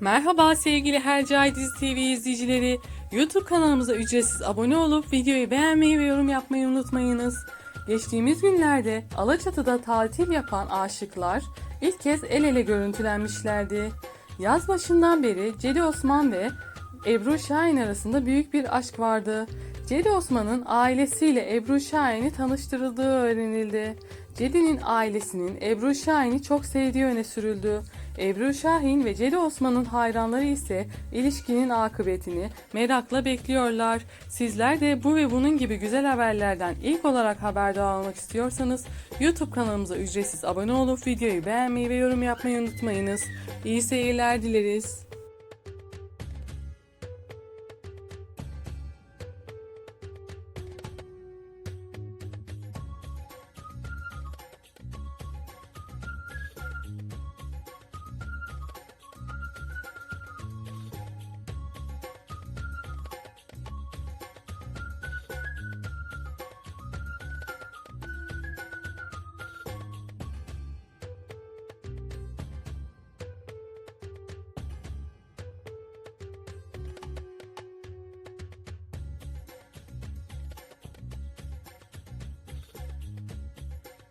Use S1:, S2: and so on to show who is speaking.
S1: Merhaba sevgili Hercai Dizi TV izleyicileri. YouTube kanalımıza ücretsiz abone olup videoyu beğenmeyi ve yorum yapmayı unutmayınız. Geçtiğimiz günlerde Alaçatı'da tatil yapan aşıklar ilk kez el ele görüntülenmişlerdi. Yaz başından beri Cedi Osman ve Ebru Şahin arasında büyük bir aşk vardı. Cedi Osman'ın ailesiyle Ebru Şahin'i tanıştırıldığı öğrenildi. Cedi'nin ailesinin Ebru Şahin'i çok sevdiği öne sürüldü. Ebru Şahin ve Cedi Osman'ın hayranları ise ilişkinin akıbetini merakla bekliyorlar. Sizler de bu ve bunun gibi güzel haberlerden ilk olarak haberdar olmak istiyorsanız YouTube kanalımıza ücretsiz abone olup videoyu beğenmeyi ve yorum yapmayı unutmayınız. İyi seyirler dileriz.